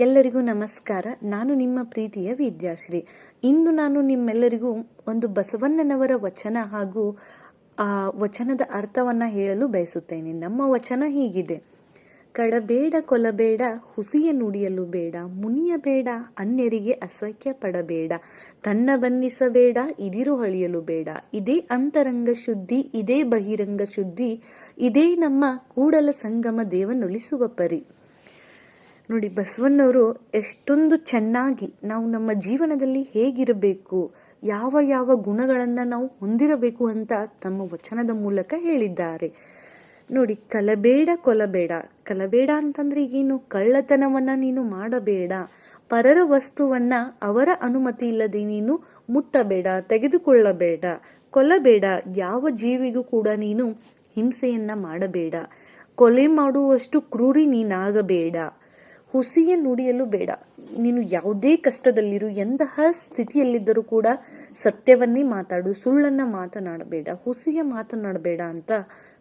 ಎಲ್ಲರಿಗೂ ನಮಸ್ಕಾರ. ನಾನು ನಿಮ್ಮ ಪ್ರೀತಿಯ ವಿದ್ಯಾಶ್ರೀ. ಇಂದು ನಾನು ನಿಮ್ಮೆಲ್ಲರಿಗೂ ಒಂದು ಬಸವಣ್ಣನವರ ವಚನ ಹಾಗೂ ಆ ವಚನದ ಅರ್ಥವನ್ನ ಹೇಳಲು ಬಯಸುತ್ತೇನೆ. ನಮ್ಮ ವಚನ ಹೀಗಿದೆ. ಕಡಬೇಡ ಕೊಲಬೇಡ, ಹುಸಿಯ ನುಡಿಯಲು ಬೇಡ ಮುನಿಯಬೇಡ ಅನ್ಯರಿಗೆ ಅಸಹ್ಯ ಪಡಬೇಡ, ತನ್ನ ಬನ್ನಿಸಬೇಡ ಇದಿರು ಹಳಿಯಲು ಬೇಡ. ಇದೇ ಅಂತರಂಗ ಶುದ್ಧಿ, ಇದೇ ಬಹಿರಂಗ ಶುದ್ಧಿ, ಇದೇ ನಮ್ಮ ಕೂಡಲ ಸಂಗಮ ದೇವನೊಲಿಸುವ ಪರಿ. ನೋಡಿ, ಬಸವಣ್ಣವರು ಎಷ್ಟೊಂದು ಚೆನ್ನಾಗಿ ನಾವು ನಮ್ಮ ಜೀವನದಲ್ಲಿ ಹೇಗಿರಬೇಕು, ಯಾವ ಯಾವ ಗುಣಗಳನ್ನು ನಾವು ಹೊಂದಿರಬೇಕು ಅಂತ ತಮ್ಮ ವಚನದ ಮೂಲಕ ಹೇಳಿದ್ದಾರೆ. ನೋಡಿ, ಕಲಬೇಡ ಕೊಲಬೇಡ. ಕಲಬೇಡ ಅಂತಂದ್ರೆ ಏನು? ಕಳ್ಳತನವನ್ನ ನೀನು ಮಾಡಬೇಡ. ಪರರ ವಸ್ತುವನ್ನ ಅವರ ಅನುಮತಿ ಇಲ್ಲದೆ ನೀನು ಮುಟ್ಟಬೇಡ, ತೆಗೆದುಕೊಳ್ಳಬೇಡ. ಕೊಲ್ಲಬೇಡ ಯಾವ ಜೀವಿಗೂ ಕೂಡ ನೀನು ಹಿಂಸೆಯನ್ನ ಮಾಡಬೇಡ. ಕೊಲೆ ಮಾಡುವಷ್ಟು ಕ್ರೂರಿ ನೀನಾಗಬೇಡ. ಹುಸಿಯ ನುಡಿಯಲು ಬೇಡ. ನೀನು ಯಾವುದೇ ಕಷ್ಟದಲ್ಲಿರು ಎಂತಹ ಸ್ಥಿತಿಯಲ್ಲಿದ್ದರೂ ಕೂಡ ಸತ್ಯವನ್ನೇ ಮಾತಾಡು, ಸುಳ್ಳನ್ನ ಮಾತನಾಡಬೇಡ, ಹುಸಿಯ ಮಾತನಾಡಬೇಡ ಅಂತ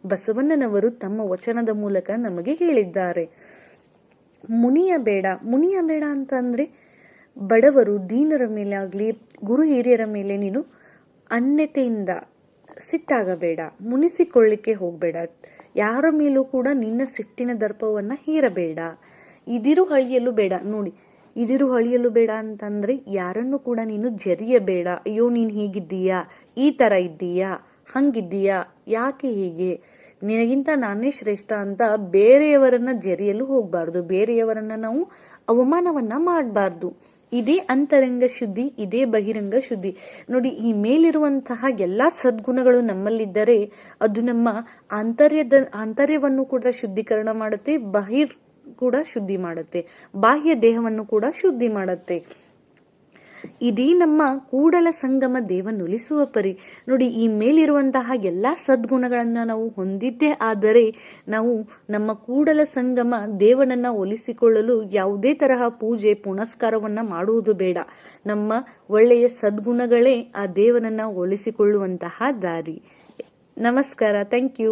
ಬಸವಣ್ಣನವರು ತಮ್ಮ ವಚನದ ಮೂಲಕ ನಮಗೆ ಹೇಳಿದ್ದಾರೆ. ಮುನಿಯ ಬೇಡ. ಮುನಿಯ ಬೇಡ ಅಂತಂದ್ರೆ ಬಡವರು, ದೀನರ ಮೇಲೆ ಆಗಲಿ ಗುರು ಹಿರಿಯರ ಮೇಲೆ ನೀನು ಅನ್ಯತೆಯಿಂದ ಸಿಟ್ಟಾಗಬೇಡ, ಮುನಿಸಿಕೊಳ್ಳಿಕ್ಕೆ ಹೋಗಬೇಡ. ಯಾರ ಮೇಲೂ ಕೂಡ ನಿನ್ನ ಸಿಟ್ಟಿನ ದರ್ಪವನ್ನು ಹೀರಬೇಡ. ಇದಿರು ಹಳಿಯಲು ಬೇಡ. ನೋಡಿ, ಇದಿರು ಹಳಿಯಲು ಬೇಡ ಅಂತಂದ್ರೆ ಯಾರನ್ನು ಕೂಡ ನೀನು ಜರಿಯಬೇಡ. ಅಯ್ಯೋ, ನೀನು ಹೀಗಿದ್ದೀಯಾ? ಈ ತರ ಇದ್ದೀಯಾ? ಹಂಗಿದ್ದೀಯಾ? ಯಾಕೆ ಹೀಗೆ? ನಿನಗಿಂತ ನಾನೇ ಶ್ರೇಷ್ಠ ಅಂತ ಬೇರೆಯವರನ್ನ ಜರಿಯಲು ಹೋಗಬಾರ್ದು. ಬೇರೆಯವರನ್ನ ನಾವು ಅವಮಾನವನ್ನ ಮಾಡಬಾರ್ದು. ಇದೇ ಅಂತರಂಗ ಶುದ್ಧಿ, ಇದೇ ಬಹಿರಂಗ ಶುದ್ಧಿ. ನೋಡಿ, ಈ ಮೇಲಿರುವಂತಹ ಎಲ್ಲಾ ಸದ್ಗುಣಗಳು ನಮ್ಮಲ್ಲಿದ್ದರೆ ಅದು ನಮ್ಮ ಆಂತರ್ಯದ, ಆಂತರ್ಯವನ್ನು ಕೂಡ ಶುದ್ಧೀಕರಣ ಮಾಡುತ್ತೆ, ಬಹಿರ್ ಕೂಡ ಶುದ್ಧಿ ಮಾಡುತ್ತೆ. ಬಾಹ್ಯ ದೇಹವನ್ನು ಕೂಡ ಶುದ್ಧಿ ಮಾಡುತ್ತೆ. ಇದೀ ನಮ್ಮ ಕೂಡಲ ಸಂಗಮ ದೇವನೊಲಿಸುವ ಪರಿ. ನೋಡಿ, ಈ ಮೇಲಿರುವಂತಹ ಎಲ್ಲಾ ಸದ್ಗುಣಗಳನ್ನು ನಾವು ಹೊಂದಿದ್ದೇ ಆದರೆ ನಾವು ನಮ್ಮ ಕೂಡಲ ಸಂಗಮ ದೇವನನ್ನ ಒಲಿಸಿಕೊಳ್ಳಲು ಯಾವುದೇ ತರಹ ಪೂಜೆ, ಪುನಸ್ಕಾರವನ್ನ ಮಾಡುವುದು ಬೇಡ. ನಮ್ಮ ಒಳ್ಳೆಯ ಸದ್ಗುಣಗಳೇ ಆ ದೇವನನ್ನ ಒಲಿಸಿಕೊಳ್ಳುವಂತಹ ದಾರಿ. ನಮಸ್ಕಾರ ಥ್ಯಾಂಕ್ ಯು